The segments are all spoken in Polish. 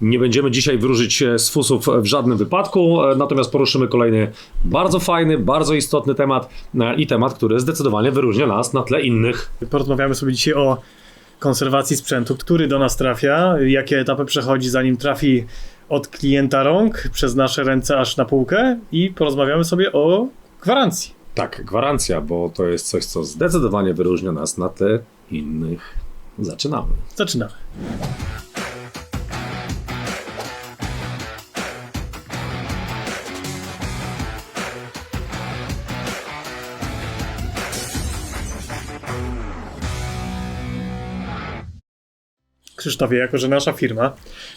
Nie będziemy dzisiaj wróżyć z fusów w żadnym wypadku, e, natomiast poruszymy kolejny bardzo fajny, bardzo istotny temat e, i temat, który zdecydowanie wyróżnia nas na tle innych. Porozmawiamy sobie dzisiaj o konserwacji sprzętu, który do nas trafia, jakie etapy przechodzi zanim trafi od klienta rąk przez nasze ręce aż na półkę i porozmawiamy sobie o gwarancji. Tak, gwarancja, bo to jest coś, co zdecydowanie wyróżnia nas na tle innych. Zaczynamy. Zaczynamy. Krzysztofie, jako że nasza firma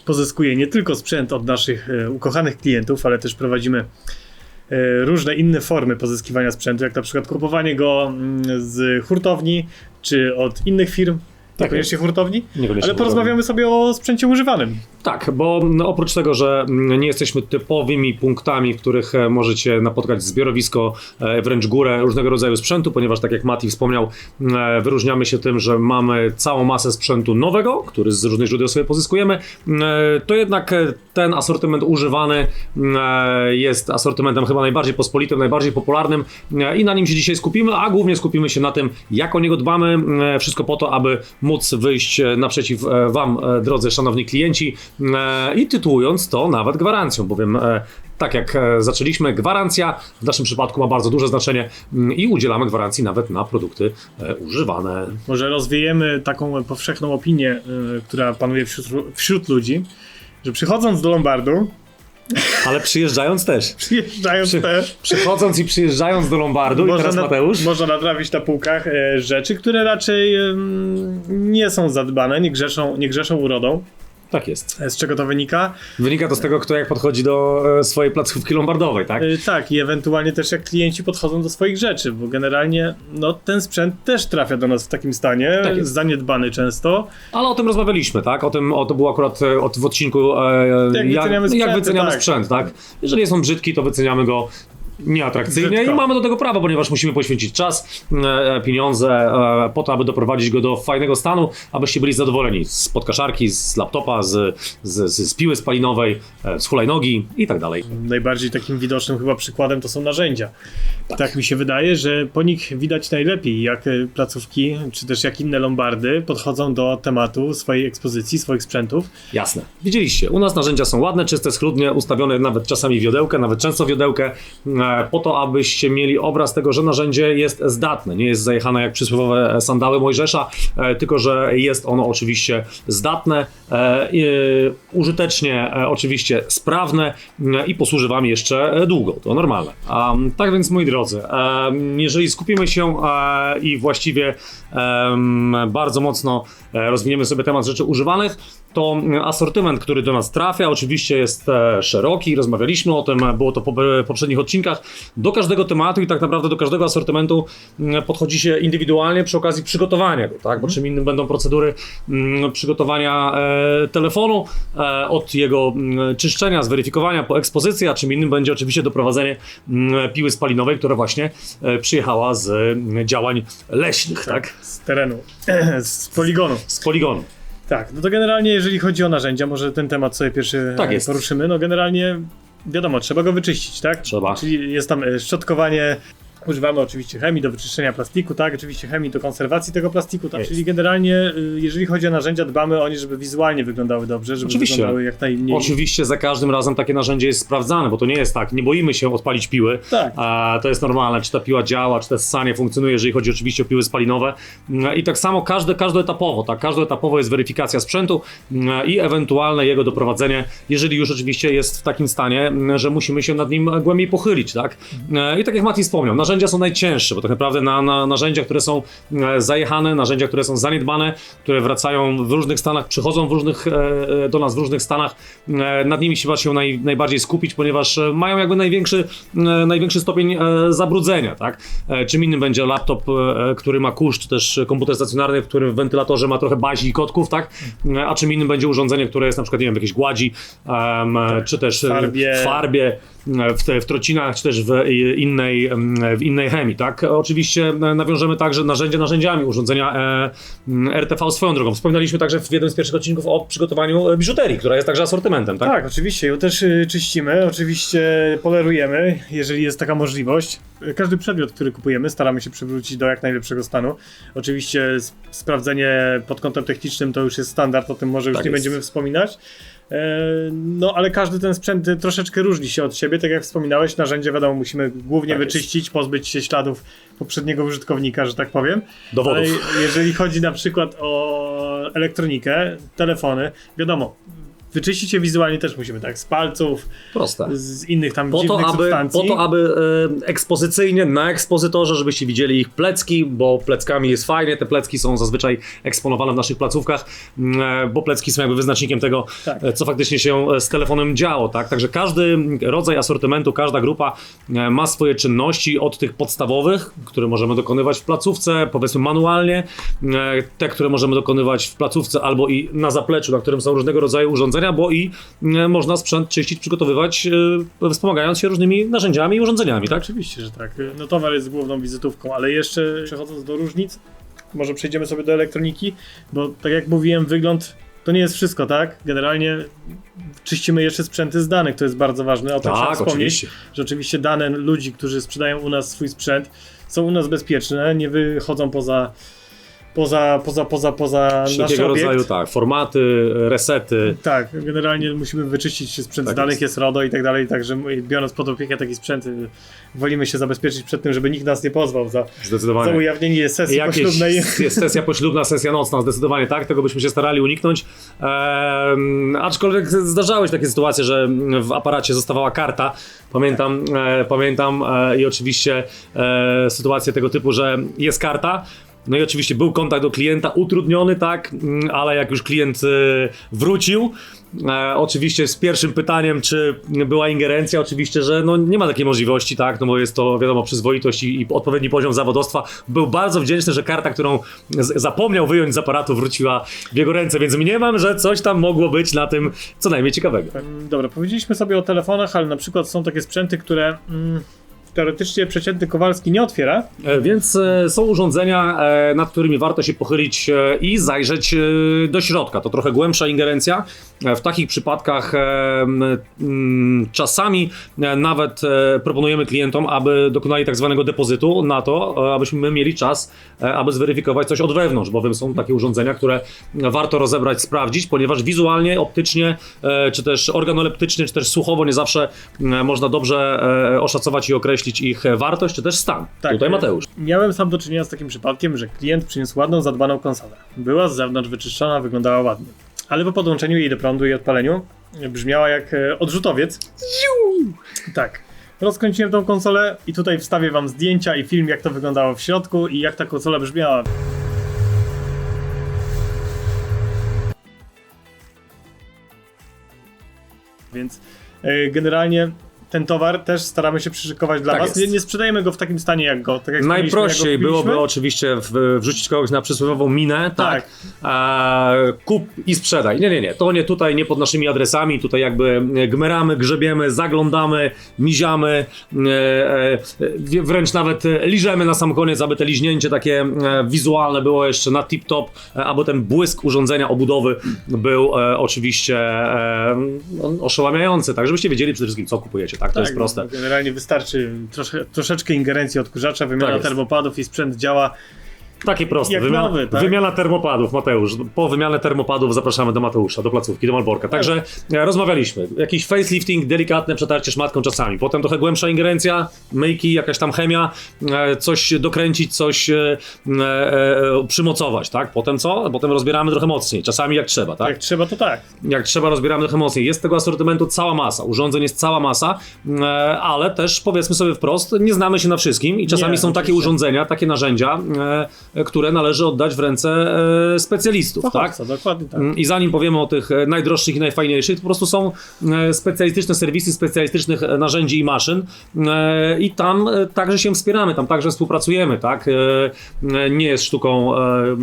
pozyskuje nie tylko sprzęt od naszych e, ukochanych klientów, ale też prowadzimy e, różne inne formy pozyskiwania sprzętu, jak na przykład kupowanie go mm, z hurtowni czy od innych firm, Tak niekoniecznie hurtowni, Niekoniecznie ale porozmawiamy sobie o sprzęcie używanym. Tak, bo no, oprócz tego, że mm, nie jesteśmy typowymi punktami, w których e, możecie napotkać zbiorowisko, e, wręcz górę różnego rodzaju sprzętu, ponieważ tak jak Mati wspomniał, e, wyróżniamy się tym, że mamy całą masę sprzętu nowego, który z różnych źródeł sobie pozyskujemy, to jednak ten asortyment używany jest asortymentem chyba najbardziej pospolitym, najbardziej popularnym i na nim się dzisiaj skupimy, a głównie skupimy się na tym, jak o niego dbamy, wszystko po to, aby móc wyjść naprzeciw Wam, drodzy szanowni klienci, i tytułując to nawet gwarancją, bowiem e, tak jak e, zaczęliśmy, gwarancja w naszym przypadku ma bardzo duże znaczenie mm, i udzielamy gwarancji nawet na produkty e, używane. Może rozwiejemy taką powszechną opinię, która panuje wśród, wśród ludzi, że przychodząc do Lombardu, Ale przyjeżdżając też. przyjeżdżając Przy, też, przychodząc i przyjeżdżając do Lombardu, i teraz na- Mateusz. można natrafić na półkach e, rzeczy, które raczej em, nie są zadbane, nie grzeszą, nie grzeszą urodą. Tak jest. E, Z czego to wynika? Wynika to z tego, kto jak podchodzi do e, swojej placówki lombardowej, tak? E, Tak, i ewentualnie też jak klienci podchodzą do swoich rzeczy, bo generalnie no, ten sprzęt też trafia do nas w takim stanie, Tak jest. zaniedbany często. Ale o tym rozmawialiśmy, tak? O tym, o, to było akurat e, o, w odcinku, e, Jak wyceniamy jak sprzęty, wyceniamy tak. sprzęt, tak? Jeżeli jest on brzydki, to wyceniamy go nieatrakcyjnie Brzydko. i mamy do tego prawo, ponieważ musimy poświęcić czas, e, pieniądze e, po to, aby doprowadzić go do fajnego stanu, abyście byli zadowoleni z podkaszarki, z laptopa, z, z, z, piły spalinowej, e, z hulajnogi i tak dalej. Najbardziej takim widocznym chyba przykładem to są narzędzia. Tak. mi się wydaje, że po nich widać najlepiej, jak e, placówki, czy też jak inne lombardy podchodzą do tematu swojej ekspozycji, swoich sprzętów. Jasne. Widzieliście, u nas narzędzia są ładne, czyste, schludnie, ustawione nawet czasami wiodełkę, nawet często wiodełkę, e, po to, abyście mieli obraz tego, że narzędzie jest zdatne. Nie jest zajechane jak przysłowiowe sandały Mojżesza, e, tylko że jest ono oczywiście zdatne, e, użytecznie, e, oczywiście sprawne e, i posłuży Wam jeszcze e, długo. To normalne. Tak więc, moi drodzy, jeżeli skupimy się e, i właściwie bardzo mocno e, rozwiniemy sobie temat rzeczy używanych, to mm, asortyment, który do nas trafia, oczywiście jest e, szeroki, rozmawialiśmy o tym, było to po w poprzednich odcinkach. Do każdego tematu i tak naprawdę do każdego asortymentu mm, podchodzi się indywidualnie przy okazji przygotowania go, tak? Bo czym innym będą procedury mm, przygotowania e, telefonu, e, od jego czyszczenia, zweryfikowania po ekspozycji, a czym innym będzie oczywiście doprowadzenie piły spalinowej, która właśnie e, przyjechała z działań leśnych, tak? Z terenu, z poligonu. Z poligonu. Tak, no to generalnie jeżeli chodzi o narzędzia, może ten temat sobie pierwszy Tak e, jest. poruszymy. No generalnie wiadomo, trzeba go wyczyścić, tak? Trzeba. Czyli jest tam e, szczotkowanie, używamy oczywiście chemii do wyczyszczenia plastiku, tak? Oczywiście chemii do konserwacji tego plastiku, tak? Jest. Czyli generalnie y, jeżeli chodzi o narzędzia, dbamy o nie, żeby wizualnie wyglądały dobrze, żeby Oczywiście. wyglądały jak najmniej... Oczywiście za każdym razem takie narzędzie jest sprawdzane, bo to nie jest tak, nie boimy się odpalić piły. Tak. A, to jest normalne, czy ta piła działa, czy to ssanie funkcjonuje, jeżeli chodzi oczywiście o piły spalinowe. Mm, I tak samo każde, każdoetapowo, tak, każdoetapowo jest weryfikacja sprzętu mm, i ewentualne jego doprowadzenie, jeżeli już oczywiście jest w takim stanie, mm, że musimy się nad nim głębiej pochylić, tak? E, I tak jak Mati wspomniał, narzędzia są najcięższe, bo tak naprawdę na, na narzędzia, które są e, zajechane, narzędzia, które są zaniedbane, które wracają w różnych stanach, przychodzą w różnych, e, e, do nas w różnych stanach, nad nimi trzeba się naj, najbardziej skupić, ponieważ mają jakby największy, największy stopień zabrudzenia, tak? Czym innym będzie laptop, który ma kurz, czy też komputer stacjonarny, w którym w wentylatorze ma trochę bazi i kotków, tak? A czym innym będzie urządzenie, które jest na przykład, nie wiem, w jakiejś gładzi, em, czy też Farbie. farbie, w, te, w trocinach, czy też w innej, w innej chemii, tak? Oczywiście nawiążemy także narzędzia narzędziami, urządzenia e, RTV swoją drogą. Wspominaliśmy także w jednym z pierwszych odcinków o przygotowaniu biżuterii, która jest także asortymentem, tak? Tak, oczywiście. Ją też y, czyścimy, oczywiście polerujemy, jeżeli jest taka możliwość. Każdy przedmiot, który kupujemy, staramy się przywrócić do jak najlepszego stanu. Oczywiście sprawdzenie pod kątem technicznym to już jest standard, o tym może już Tak nie jest. będziemy wspominać. E, No, ale każdy ten sprzęt troszeczkę różni się od siebie. Tak jak wspominałeś, narzędzie wiadomo, musimy głównie Tak jest. wyczyścić, pozbyć się śladów poprzedniego użytkownika, że tak powiem. Dowodów. Ale jeżeli chodzi na przykład o elektronikę, telefony, wiadomo, wyczyścić je wizualnie też musimy, tak, z palców, Proste. z innych tam Po to, dziwnych aby, substancji. po to, aby e, ekspozycyjnie na ekspozytorze, żebyście widzieli ich plecki, bo pleckami jest fajnie. Te plecki są zazwyczaj eksponowane w naszych placówkach, mm, e, bo plecki są jakby wyznacznikiem tego, Tak. e, co faktycznie się e, z telefonem działo. Tak? Także każdy rodzaj asortymentu, każda grupa e, ma swoje czynności od tych podstawowych, które możemy dokonywać w placówce, powiedzmy manualnie, e, te, które możemy dokonywać w placówce albo i na zapleczu, na którym są różnego rodzaju urządzenia, bo i e, można sprzęt czyścić, przygotowywać, e, wspomagając się różnymi narzędziami i urządzeniami, tak? Oczywiście, że tak. No towar jest główną wizytówką, ale jeszcze przechodząc do różnic, może przejdziemy sobie do elektroniki, bo tak jak mówiłem, wygląd to nie jest wszystko, tak? Generalnie czyścimy jeszcze sprzęty z danych, to jest bardzo ważne. O tym trzeba Tak, wspomnieć, oczywiście. że oczywiście dane ludzi, którzy sprzedają u nas swój sprzęt, są u nas bezpieczne, nie wychodzą poza poza, poza, poza, poza nasz Wszelkiego obiekt. rodzaju, tak, formaty, resety. Tak, generalnie musimy wyczyścić sprzęt Tak z danych, jest. jest. RODO i tak dalej, także biorąc pod opiekę taki sprzęt, y, wolimy się zabezpieczyć przed tym, żeby nikt nas nie pozwał za, za ujawnienie sesji Jakieś poślubnej. jest sesja poślubna, sesja nocna, zdecydowanie tak, tego byśmy się starali uniknąć. Ehm, aczkolwiek zdarzały się takie sytuacje, że w aparacie zostawała karta. Pamiętam, e, pamiętam e, i oczywiście e, sytuacje tego typu, że jest karta. No i oczywiście był kontakt do klienta, utrudniony, tak, mm, ale jak już klient e, wrócił, e, oczywiście z pierwszym pytaniem, czy była ingerencja, oczywiście, że no nie ma takiej możliwości, tak, no bo jest to wiadomo przyzwoitość i, odpowiedni poziom zawodowstwa. Był bardzo wdzięczny, że karta, którą zapomniał wyjąć z aparatu, wróciła w jego ręce, więc mniemam, że coś tam mogło być na tym co najmniej ciekawego. Dobra, powiedzieliśmy sobie o telefonach, ale na przykład są takie sprzęty, które mm, teoretycznie przeciętny Kowalski nie otwiera. E, Więc e, są urządzenia, e, nad którymi warto się pochylić i zajrzeć do środka. To trochę głębsza ingerencja. W takich przypadkach czasami nawet proponujemy klientom, aby dokonali tak zwanego depozytu na to, abyśmy my mieli czas, aby zweryfikować coś od wewnątrz, bowiem są takie urządzenia, które warto rozebrać, sprawdzić, ponieważ wizualnie, optycznie, czy też organoleptycznie, czy też słuchowo nie zawsze można dobrze oszacować i określić ich e, wartość, czy też stan. Tak. Tutaj Mateusz. Miałem sam do czynienia z takim przypadkiem, że klient przyniósł ładną, zadbaną konsolę. Była z zewnątrz wyczyszczona, wyglądała ładnie. Ale po podłączeniu jej do prądu i odpaleniu brzmiała jak e, odrzutowiec. Tak. Rozkręciłem tą konsolę i tutaj wstawię wam zdjęcia i film, jak to wyglądało w środku i jak ta konsola brzmiała. Więc e, generalnie ten towar też staramy się przyszykować dla Tak was. Nie, nie sprzedajemy go w takim stanie jak go. Tak jak Najprościej jak go byłoby oczywiście w, wrzucić kogoś na przysłowiową minę, tak? E, kup i sprzedaj. Nie, nie, nie. To nie tutaj, nie pod naszymi adresami. Tutaj jakby gmeramy, grzebiemy, zaglądamy, miziamy, e, e, wręcz nawet liżemy na sam koniec, aby te liźnięcie takie e, wizualne było jeszcze na tip-top, aby ten błysk urządzenia, obudowy był e, oczywiście e, no, oszałamiający, tak? Żebyście wiedzieli przede wszystkim, co kupujecie, tak? To jest no, proste. Generalnie wystarczy trosze, troszeczkę ingerencji odkurzacza, wymiana Tak termopadów i sprzęt działa. Takie proste. Jak Wymiana, nowy, tak? wymiana termopadów, Mateusz. Po wymianę termopadów zapraszamy do Mateusza, do placówki, do Malborka. Także e, rozmawialiśmy. Jakiś facelifting, delikatne przetarcie szmatką czasami. Potem trochę głębsza ingerencja, myjki, jakaś tam chemia, e, coś dokręcić, coś e, przymocować, tak? Potem co? Potem rozbieramy trochę mocniej, czasami jak trzeba, tak? Jak trzeba, to tak. jak trzeba, rozbieramy trochę mocniej. Jest tego asortymentu cała masa, urządzeń jest cała masa, e, ale też powiedzmy sobie wprost, nie znamy się na wszystkim i czasami Nie, są takie oczywiście. urządzenia, takie narzędzia, e, które należy oddać w ręce e, specjalistów, tak? Dokładnie tak. I zanim powiemy o tych e, najdroższych i najfajniejszych, to po prostu są e, specjalistyczne serwisy specjalistycznych e, narzędzi i maszyn e, i tam e, także się wspieramy, tam także współpracujemy, tak? E, e, Nie jest sztuką, e,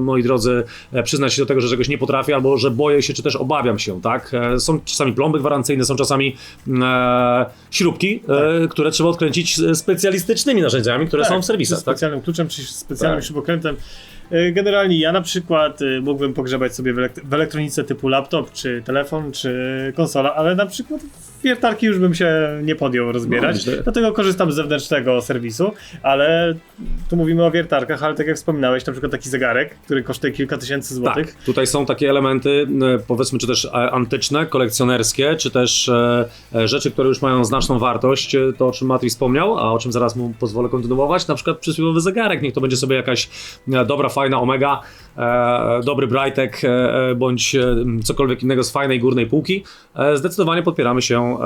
moi drodzy, e, przyznać się do tego, że czegoś nie potrafię albo że boję się, czy też obawiam się, tak? E, Są czasami plomby gwarancyjne, są czasami e, śrubki, e, które trzeba odkręcić e, specjalistycznymi narzędziami, które są w serwisach, tak? specjalnym kluczem czy specjalnym Tak. śrubokrętem. E, Generalnie ja na przykład e, mógłbym pogrzebać sobie w elektronice typu laptop, czy telefon, czy konsola, ale na przykład wiertarki już bym się nie podjął rozbierać, No, dlatego korzystam z zewnętrznego serwisu, ale tu mówimy o wiertarkach, ale tak jak wspominałeś, na przykład taki zegarek, który kosztuje kilka tysięcy złotych, Tak, tutaj są takie elementy, e, powiedzmy, czy też e, antyczne, kolekcjonerskie, czy też e, rzeczy, które już mają znaczną wartość, to o czym Matri wspomniał, a o czym zaraz mu pozwolę kontynuować, na przykład przysłowiowy zegarek, niech to będzie sobie jakaś dobra, fajna Omega, dobry Brightek, e, e, bądź e, cokolwiek innego z fajnej górnej półki. E, zdecydowanie podpieramy się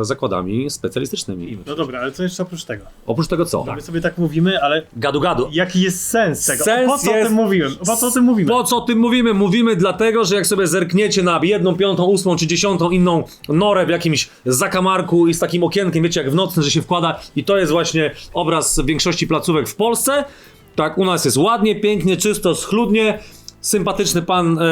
e, zakładami specjalistycznymi. No dobra, ale co jeszcze oprócz tego? Oprócz tego co? My sobie tak mówimy, ale Gadu gadu. jaki jest sens tego? Sens po co o jest- tym mówiłem? Po co o tym mówimy? Po co o tym mówimy? Mówimy dlatego, że jak sobie zerkniecie na jedną, piątą, ósmą czy dziesiątą inną norę w jakimś zakamarku i z takim okienkiem, wiecie, jak w nocny, że się wkłada i to jest właśnie obraz większości placówek w Polsce. Tak, u nas jest ładnie, pięknie, czysto, schludnie, sympatyczny pan e,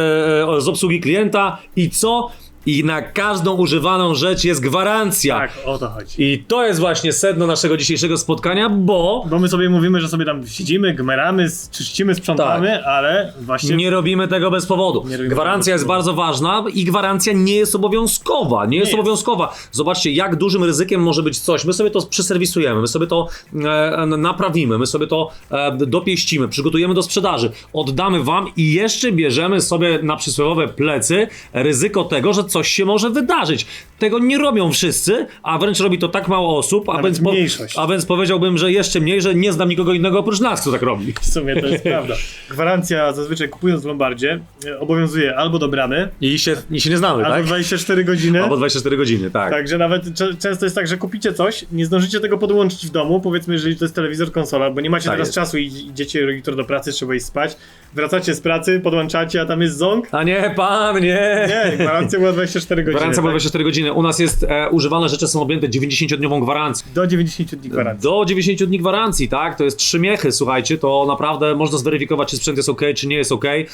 e, z obsługi klienta i co? I na każdą używaną rzecz jest gwarancja. Tak, o to chodzi. I to jest właśnie sedno naszego dzisiejszego spotkania, bo Bo my sobie mówimy, że sobie tam siedzimy, gmeramy, czyścimy, sprzątamy, ale właśnie Nie robimy tego bez powodu. Nie Gwarancja bez jest bardzo ważna i gwarancja nie jest obowiązkowa. Nie jest jest. obowiązkowa. Zobaczcie, jak dużym ryzykiem może być coś. My sobie to przeserwisujemy, my sobie to e, naprawimy, my sobie to e, dopieścimy, przygotujemy do sprzedaży, oddamy wam i jeszcze bierzemy sobie na przysłowiowe plecy ryzyko tego, że coś się może wydarzyć. Tego nie robią wszyscy, a wręcz robi to tak mało osób, a więc, po, a więc powiedziałbym, że jeszcze mniej, że nie znam nikogo innego oprócz nas, kto tak robi. w sumie to jest prawda. Gwarancja zazwyczaj kupując w Lombardzie e, obowiązuje albo do bramy, I się, i się nie znamy, albo tak? 24 godziny. Albo 24 godziny, tak. Także nawet często jest tak, że kupicie coś, nie zdążycie tego podłączyć w domu, powiedzmy, jeżeli to jest telewizor, konsola, bo nie macie Tak teraz jest. czasu i idziecie jutro do pracy, trzeba iść spać. Wracacie z pracy, podłączacie, a tam jest ząg. A nie, pan, nie. Nie, gwarancja była 24 godziny. Gwarancja była tak? 24 godziny. U nas jest e, używane rzeczy są objęte 90-dniową gwarancją. Do 90 dni gwarancji. Do 90 dni gwarancji, tak? To jest trzy miechy, słuchajcie, to naprawdę można zweryfikować, czy sprzęt jest ok, czy nie jest ok. E,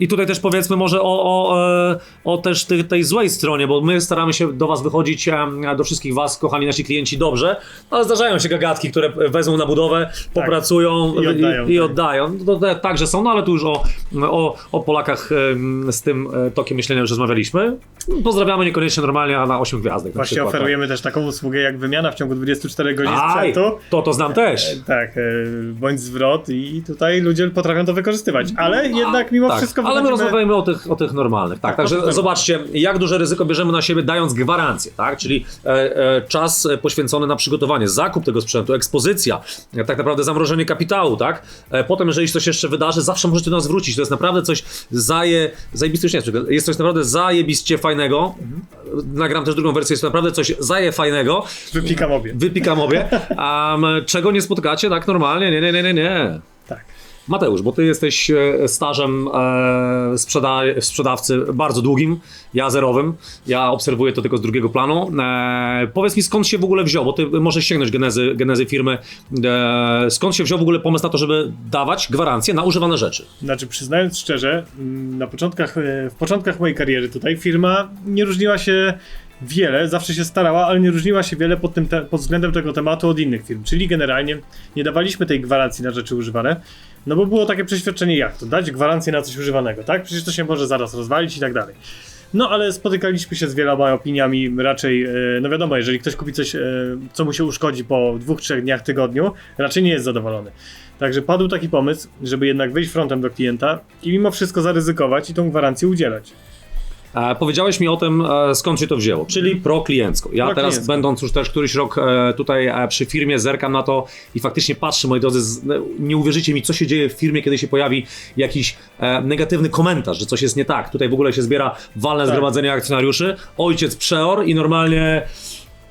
I tutaj też powiedzmy może o, o, e, o też tej, tej złej stronie, bo my staramy się do was wychodzić, do wszystkich was, kochani nasi klienci, dobrze, ale zdarzają się gagatki, które wezmą na budowę, popracują I oddają, i, i tak. oddają. To, to także są, no ale tu już o, o, o Polakach z tym e, tokiem myślenia już rozmawialiśmy. Pozdrawiamy niekoniecznie normalnie, a na 8 gwiazdek. Właśnie przykład, tak. oferujemy też taką usługę jak wymiana w ciągu 24 godzin Aj, sprzętu. to to znam też. Tak, e, bądź zwrot i tutaj ludzie potrafią to wykorzystywać, ale jednak mimo tak, wszystko ale my rozmawiamy o tych, o tych normalnych. Tak, Tak, także zobaczcie, jak duże ryzyko bierzemy na siebie, dając gwarancję, tak? Czyli e, e, czas e, poświęcony na przygotowanie, zakup tego sprzętu, ekspozycja, e, tak naprawdę zamrożenie kapitału, tak? E, potem, jeżeli coś jeszcze wydarzy, zawsze możecie do nas wrócić. To jest naprawdę coś zaje, nie jest, coś naprawdę zajebiście fajnego. Nagram też drugą wersję, jest to naprawdę coś zaje fajnego. Wypikam obie. Wypikam obie. Um, czego nie spotkacie tak normalnie? Nie, nie, nie, nie, nie. Tak. Mateusz, bo ty jesteś e, stażem e, sprzeda sprzedawcy bardzo długim, ja zerowym. Ja obserwuję to tylko z drugiego planu. E, powiedz mi, skąd się w ogóle wziął, bo ty możesz sięgnąć genezy, genezy firmy. Skąd się wziął w ogóle pomysł na to, żeby dawać gwarancję na używane rzeczy? Znaczy, przyznając szczerze, mm, na początkach, w początkach mojej kariery tutaj firma nie różniła się wiele, zawsze się starała, ale nie różniła się wiele pod, tym pod względem tego tematu od innych firm. Czyli generalnie nie dawaliśmy tej gwarancji na rzeczy używane, no bo było takie przeświadczenie, jak to dać gwarancję na coś używanego, tak? Przecież to się może zaraz rozwalić i tak dalej. No ale spotykaliśmy się z wieloma opiniami, raczej, e, no wiadomo, jeżeli ktoś kupi coś, e, co mu się uszkodzi po dwóch, trzech dniach, tygodniu, raczej nie jest zadowolony. Także padł taki pomysł, żeby jednak wyjść frontem do klienta i mimo wszystko zaryzykować i tą gwarancję udzielać. E, powiedziałeś mi o tym, e, skąd się to wzięło, czyli prokliencko. Ja teraz, będąc już też któryś rok e, tutaj e, przy firmie, zerkam na to i faktycznie patrzę, moi drodzy, z, no, nie uwierzycie mi, co się dzieje w firmie, kiedy się pojawi jakiś e, negatywny komentarz, że coś jest nie tak. Tutaj w ogóle się zbiera walne Tak. zgromadzenie akcjonariuszy, ojciec przeor i normalnie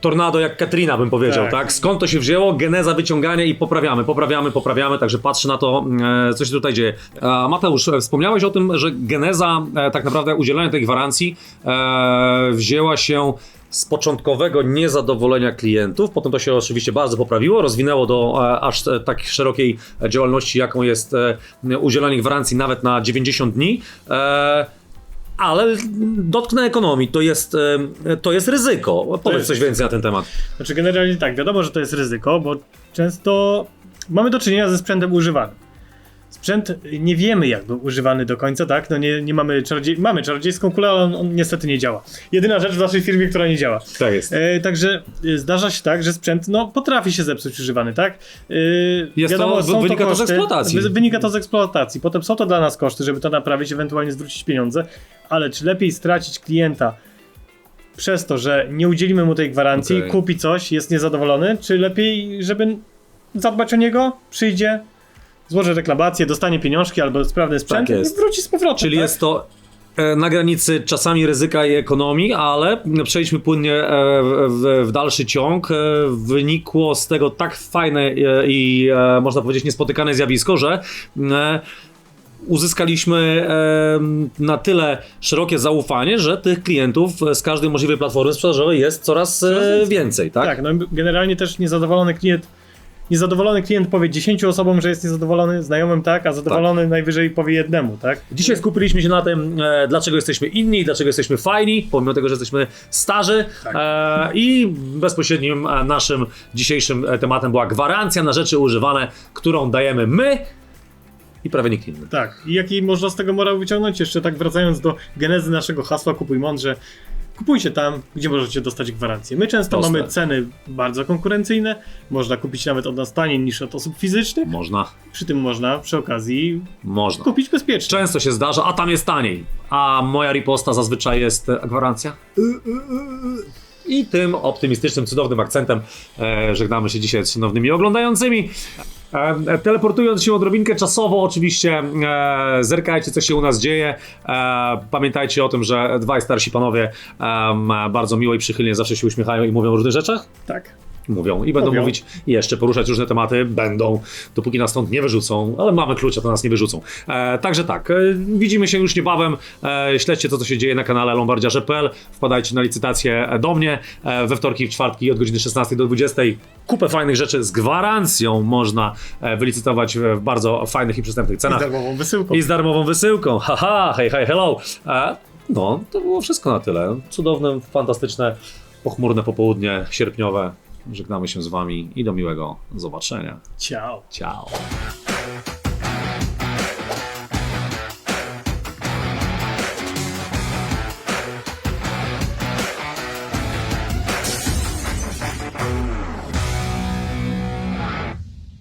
tornado jak Katrina bym powiedział, tak. Tak. Skąd to się wzięło? Geneza wyciągania i poprawiamy, poprawiamy, poprawiamy, także patrzę na to, e, co się tutaj dzieje. E, Mateusz, e, wspomniałeś o tym, że geneza tak naprawdę udzielania tej gwarancji wzięła się z początkowego niezadowolenia klientów, potem to się oczywiście bardzo poprawiło, rozwinęło do aż tak szerokiej działalności, jaką jest udzielanie gwarancji nawet na 90 dni. Ale dotknę ekonomii, to jest, to jest ryzyko. Powiedz coś więcej na ten temat. Znaczy generalnie tak, wiadomo, że to jest ryzyko, bo często mamy do czynienia ze sprzętem używanym. Sprzęt nie wiemy jak był używany do końca, tak? No nie, nie mamy czarodziej... Mamy czarodziejską kulę, ale on, on niestety nie działa. Jedyna rzecz w naszej firmie, która nie działa. Tak jest. E, także e, zdarza się tak, że sprzęt no, potrafi się zepsuć używany, tak? E, Jest to- są wynika to z koszty, eksploatacji. wy- Wynika to z eksploatacji. Potem są to dla nas koszty, żeby to naprawić, ewentualnie zwrócić pieniądze, ale czy lepiej stracić klienta przez to, że nie udzielimy mu tej gwarancji, Okej. kupi coś, jest niezadowolony, czy lepiej, żeby zadbać o niego, przyjdzie, złoży reklamację, dostanie pieniążki albo sprawny sprzęt Tak i wróci z powrotem. Czyli tak? jest to e, na granicy czasami ryzyka i ekonomii, ale przejdźmy płynnie e, w, w dalszy ciąg. E, Wynikło z tego tak fajne i można powiedzieć niespotykane zjawisko, że uzyskaliśmy na tyle szerokie zaufanie, że tych klientów z każdej możliwej platformy sprzedażowej jest coraz więcej, tak? Tak, no generalnie też niezadowolony klient. Niezadowolony klient powie 10 osobom, że jest niezadowolony, znajomym tak, a zadowolony najwyżej powie jednemu, tak? Dzisiaj skupiliśmy się na tym, e, dlaczego jesteśmy inni, dlaczego jesteśmy fajni, pomimo tego, że jesteśmy starzy. Tak. E, I bezpośrednim e, naszym dzisiejszym e, tematem była gwarancja na rzeczy używane, którą dajemy my i prawie nikt inny. Tak. I jaki można z tego morał wyciągnąć? Jeszcze tak wracając do genezy naszego hasła Kupuj Mądrze. Kupujcie tam, gdzie możecie dostać gwarancję. My często Proste. mamy ceny bardzo konkurencyjne, można kupić nawet od nas taniej niż od osób fizycznych. Można, Przy tym można przy okazji można. kupić bezpiecznie. Często się zdarza, a tam jest taniej. A moja riposta zazwyczaj jest e, gwarancja. I tym optymistycznym, cudownym akcentem e, żegnamy się dzisiaj z szanownymi oglądającymi. E, teleportując się odrobinkę czasowo, oczywiście e, zerkajcie, co się u nas dzieje. E, pamiętajcie o tym, że dwaj starsi panowie em, bardzo miło i przychylnie zawsze się uśmiechają i mówią o różnych rzeczach. Tak. Mówią i będą Mówią. mówić i jeszcze poruszać różne tematy, będą, dopóki nas stąd nie wyrzucą, ale mamy klucze, to nas nie wyrzucą. E, także tak, e, widzimy się już niebawem, e, śledźcie to, co się dzieje na kanale lombardziarze.pl, wpadajcie na licytację do mnie, e, we wtorki i w czwartki od godziny 16 do 20. Kupę fajnych rzeczy z gwarancją można e, wylicytować w bardzo fajnych i przystępnych I z cenach. darmową wysyłką. I z darmową wysyłką. Haha, hej, hej, hello. E, no, to było wszystko na tyle. Cudowne, fantastyczne, pochmurne popołudnie sierpniowe. Żegnamy się z wami i do miłego zobaczenia. Ciao. Ciao.